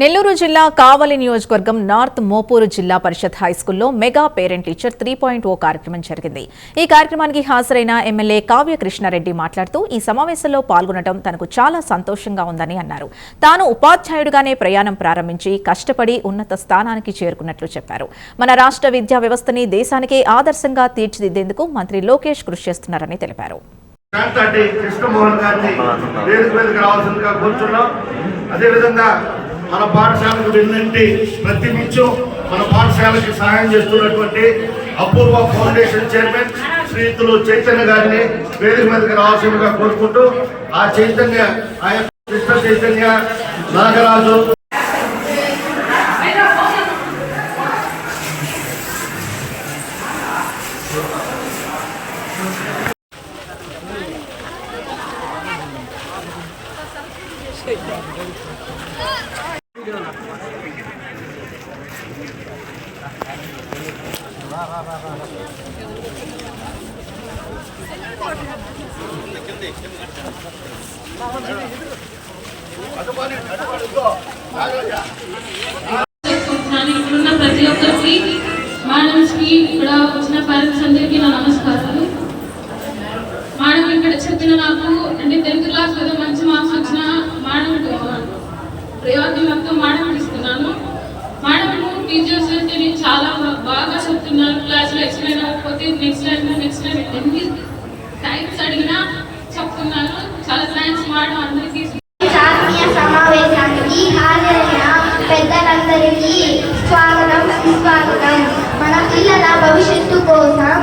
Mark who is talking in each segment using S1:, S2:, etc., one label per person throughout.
S1: నెల్లూరు జిల్లా కావలి నియోజకవర్గం నార్త్ మోపూరు జిల్లా పరిషత్ హైస్కూల్లో mega parent teacher three point o కార్యక్రమం జరిగింది. ఈ కార్యక్రమానికి హాజరైన ఎమ్మెల్యే కావ్య కృష్ణారెడ్డి మాట్లాడుతూ ఈ సమావేశంలో పాల్గొనడం తనకు చాలా సంతోషంగా ఉందని అన్నారు. తాను ఉపాధ్యాయుడిగానే ప్రయాణం ప్రారంభించి కష్టపడి ఉన్నత స్థానానికి చేరుకున్నట్లు చెప్పారు. మన రాష్ట్ర విద్యా వ్యవస్థని దేశానికే ఆదర్శంగా తీర్చిదిద్దేందుకు మంత్రి లోకేష్ కృషి చేస్తున్నారని తెలిపారు.
S2: కృష్ణమోహన్ గారిని రావాల్సిందిగా కోరుతున్నాం అదేవిధంగా మన పాఠశాలకు వెళ్ళండి ప్రతి నిత్యం మన పాఠశాలకి సహాయం చేస్తున్నటువంటి అపూర్వ ఫౌండేషన్ చైర్మన్ శ్రీతులు చైతన్య గారిని వేదిక మీదకి రావాల్సిందిగా కోరుకుంటూ ఆ చైతన్య ఆ యొక్క కృష్ణ చైతన్య నాగరాజు.
S3: ఇక్కడున్న ప్రతి ఒక్కరికి మేడమ్స్కి ఇక్కడ వచ్చిన పేరెంట్స్ అందరికీ నా నమస్కారాలు. మేడం ఇక్కడ చెప్పిన నాకు అంటే టెన్త్ క్లాస్ కదా మంచి మార్క్స్ వచ్చిన మేడం ప్రయోజనంతో మొత్తం మేడం ఇస్తున్నాను. మేడం టీచర్స్ అయితే నేను చాలా బాగా చెప్తున్నాను. క్లాస్లో ఎక్స్ప్లెయిన్ అవ్వకపోతే నెక్స్ట్ టైం నెక్స్ట్ టైం ఎన్ని టైమ్స్ అడిగినా చెప్తున్నాను. చాలా థ్యాంక్స్ మేడం అందరికీ.
S4: సమావేశానికి హాజరైన పెద్దలందరికీ స్వాగతం సుస్వాగతం. మన పిల్లల భవిష్యత్తు కోసం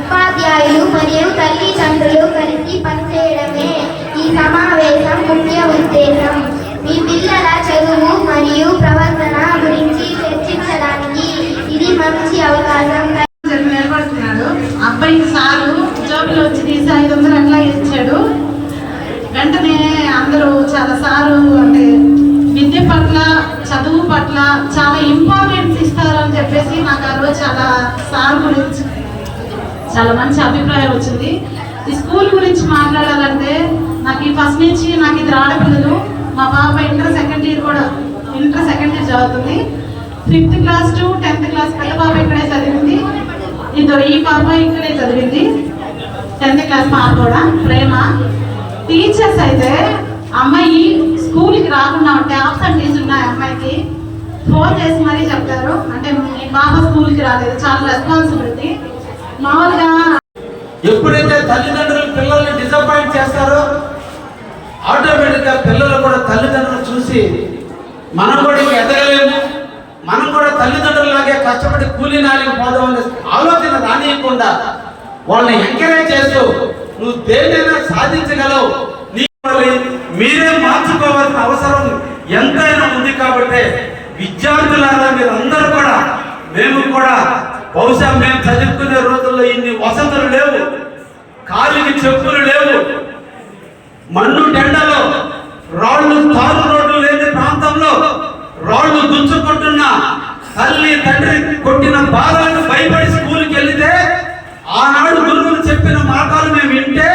S4: ఉపాధ్యాయులు మరియు తల్లిదండ్రులు కలిసి పనిచేయడమే ఈ సమావేశం ముఖ్య ఉద్దేశం మీ పిల్లల చదువు మరియు ప్రవర్తన గురించి చర్చించడానికి ఇది మంచి అవకాశం
S5: చెప్పి నిలబడుతున్నాడు. అబ్బాయి సారు జోబులో వచ్చి తీసి ఐదు వందలు అట్లా ఇచ్చాడు. వెంటనే అందరూ చాలా సారు అంటే విద్య పట్ల చదువు పట్ల చాలా ఇంపార్టెన్స్ ఇస్తారని చెప్పేసి నాకు ఆ రోజు చాలా సార్ గురించి చాలా మంచి అభిప్రాయం వచ్చింది. ఈ స్కూల్ గురించి మాట్లాడాలంటే నాకు ఈ ఫస్ట్ నుంచి నాకు ఇది ఆడపిల్లలు మా పాప ఇంటర్ సెకండ్ ఇయర్ కూడా ఇంటర్ సెకండ్ ఇయర్ చదువుతుంది. Fifth class to tenth class పెద్ద పాప ఇక్కడే చదివింది. ఇదో ఈ పాప ఇక్కడే చదివింది. టెన్త్ క్లాస్ పాప కూడా ప్రేమ. టీచర్స్ అయితే అమ్మాయి స్కూల్కి రాకుండా ఉంటే ఆబ్సెంటీస్ ఉన్నాయి అమ్మాయికి. ఫోన్ చేసి మరీ చెప్తారు. అంటే మీ పాప స్కూల్కి రాలేదు చాలా రెస్పాన్సిబిలిటీ మామూలుగా
S6: ఎప్పుడైతే తల్లిదండ్రులు పిల్లల్ని డిసప్పాయింట్ చేస్తారో ఆటోమేటిక్గా పిల్లలు కూడా తల్లిదండ్రులు చూసి మనం కూడా ఎదగలేము మనం కూడా తల్లిదండ్రులలాగే కష్టపడి కూలీ నాలికి పోదామనే ఆలోచన రానియకుండా వాళ్ళని ఎంకరేజ్ చేస్తూ నువ్వు దేన్నైనా సాధించగలవు. నీ మీరే మార్చుకోవాల్సిన అవసరం ఎంతైనా ఉంది కాబట్టి విద్యార్థులారా మీరందరూ కూడా మేము కూడా బహుశా మేము చదువుకునే రోజుల్లో ఇన్ని వసతులు లేవు కాలికి చెప్పులు లేవు మన్ను టెండలో తల్లి తండ్రి కొట్టిన బాధలను భయపడి స్కూల్కి వెళితే ఆనాడు గురువులు చెప్పిన మాటలు మేము వింటే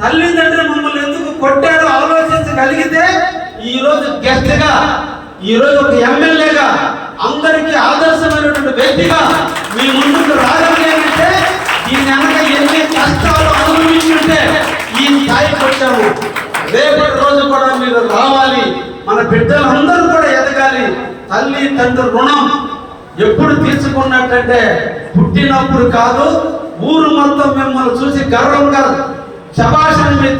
S6: తల్లిదండ్రులు మమ్మల్ని ఎందుకు కొట్టారో ఆలోచించగలిగితే ఈ రోజు ఈరోజు ఈ రోజు ఒక ఎమ్మెల్యేగా అందరికీ ఆదర్శమైనటువంటి వ్యక్తిగా మీ ముందుకు రాగలిగానంటే దీని వెనక ఎన్ని కష్టాలు అనుభవించుంటే ఈ స్థాయికి వచ్చాము రేపటి రోజు కూడా మీరు రావాలి. మన బిడ్డలందరూ కూడా ఎదగాలి. తల్లి తండ్రి రుణం ఎప్పుడు తీర్చుకున్నట్టంటే పుట్టినప్పుడు కాదు ఊరు మొత్తం మిమ్మల్ని చూసి గర్వంగా శబాషని మీ